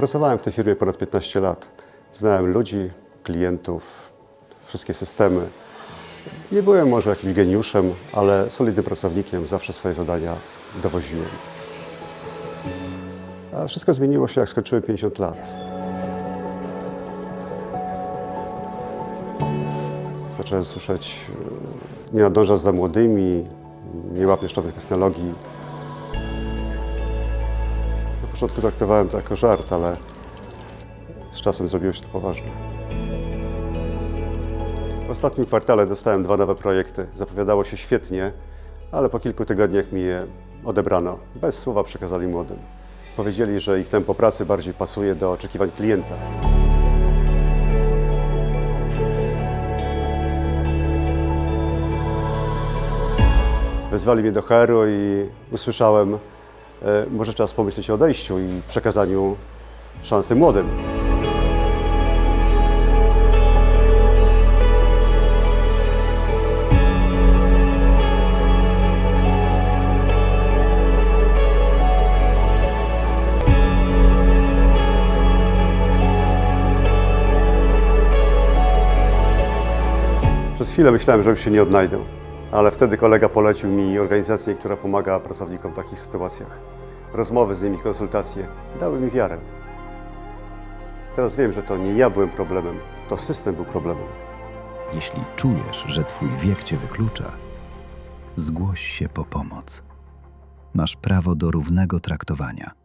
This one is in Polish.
Pracowałem w tej firmie ponad 15 lat. Znałem ludzi, klientów, wszystkie systemy. Nie byłem może jakimś geniuszem, ale solidnym pracownikiem. Zawsze swoje zadania dowoziłem. A wszystko zmieniło się, jak skończyłem 50 lat. Zacząłem słyszeć, e, nie nadążasz za młodymi, nie łapiesz nowych technologii. Na początku traktowałem to jako żart, ale z czasem zrobiło się to poważne. W ostatnim kwartale dostałem dwa nowe projekty. Zapowiadało się świetnie, ale po kilku tygodniach mi je odebrano. Bez słowa przekazali młodym. Powiedzieli, że ich tempo pracy bardziej pasuje do oczekiwań klienta. Wezwali mnie do HR-u i usłyszałem, może czas pomyśleć o odejściu i przekazaniu szansy młodym. Przez chwilę myślałem, że już się nie odnajdę, ale wtedy kolega polecił mi organizację, która pomaga pracownikom w takich sytuacjach. Rozmowy z nimi, konsultacje dały mi wiarę. Teraz wiem, że to nie ja byłem problemem, to system był problemem. Jeśli czujesz, że Twój wiek Cię wyklucza, zgłoś się po pomoc. Masz prawo do równego traktowania.